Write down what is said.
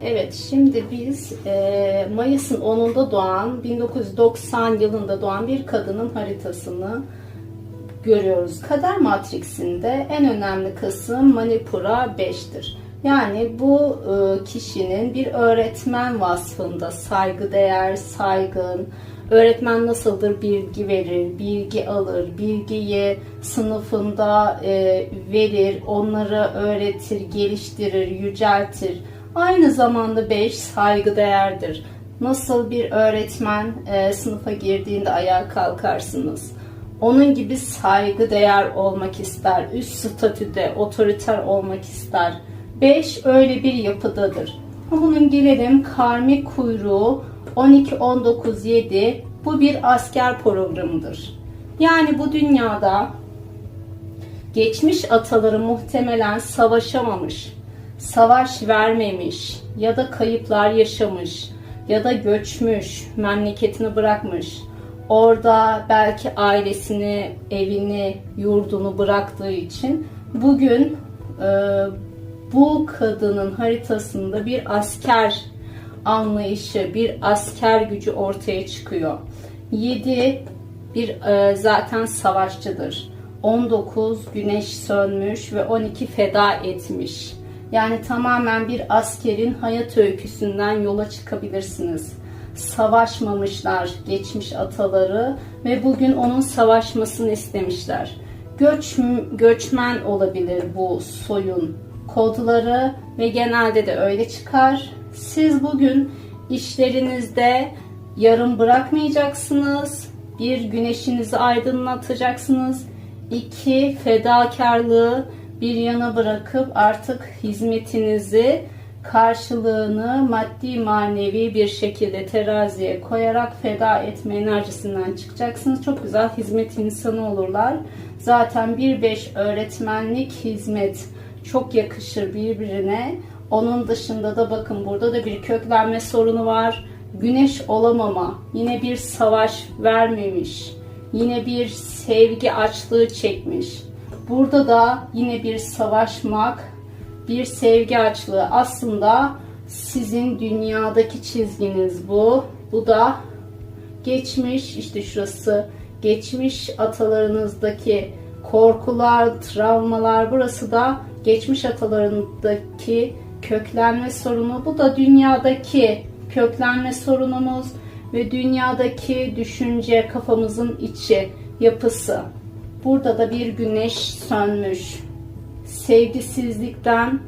Evet, şimdi biz e, Mayıs'ın 10'unda doğan, 1990 yılında doğan bir kadının haritasını görüyoruz. Kader Matriksinde en önemli kısım Manipura 5'tir. Yani bu e, kişinin bir öğretmen vasfında saygıdeğer, saygın, öğretmen nasıldır bilgi verir, bilgi alır, bilgiyi sınıfında e, verir, onları öğretir, geliştirir, yüceltir. Aynı zamanda 5 saygıdeğerdir. Nasıl bir öğretmen e, sınıfa girdiğinde ayağa kalkarsınız. Onun gibi saygıdeğer olmak ister, üst statüde otoriter olmak ister. 5 öyle bir yapıdadır. Bunun gelelim karmik kuyruğu 12-19-7 bu bir asker programıdır. Yani bu dünyada geçmiş ataları muhtemelen savaşamamış, savaş vermemiş ya da kayıplar yaşamış ya da göçmüş, memleketini bırakmış. Orada belki ailesini, evini, yurdunu bıraktığı için bugün e, bu kadının haritasında bir asker anlayışı, bir asker gücü ortaya çıkıyor. 7 bir e, zaten savaşçıdır. 19 güneş sönmüş ve 12 feda etmiş. Yani tamamen bir askerin hayat öyküsünden yola çıkabilirsiniz. Savaşmamışlar geçmiş ataları ve bugün onun savaşmasını istemişler. Göç, göçmen olabilir bu soyun kodları ve genelde de öyle çıkar. Siz bugün işlerinizde yarım bırakmayacaksınız. Bir güneşinizi aydınlatacaksınız. İki fedakarlığı bir yana bırakıp artık hizmetinizi karşılığını maddi manevi bir şekilde teraziye koyarak feda etme enerjisinden çıkacaksınız. Çok güzel hizmet insanı olurlar. Zaten bir beş öğretmenlik hizmet çok yakışır birbirine. Onun dışında da bakın burada da bir köklenme sorunu var. Güneş olamama, yine bir savaş vermemiş, yine bir sevgi açlığı çekmiş. Burada da yine bir savaşmak, bir sevgi açlığı. Aslında sizin dünyadaki çizginiz bu. Bu da geçmiş, işte şurası geçmiş atalarınızdaki korkular, travmalar. Burası da geçmiş atalarındaki köklenme sorunu. Bu da dünyadaki köklenme sorunumuz ve dünyadaki düşünce kafamızın içi yapısı. Burada da bir güneş sönmüş. Sevgisizlikten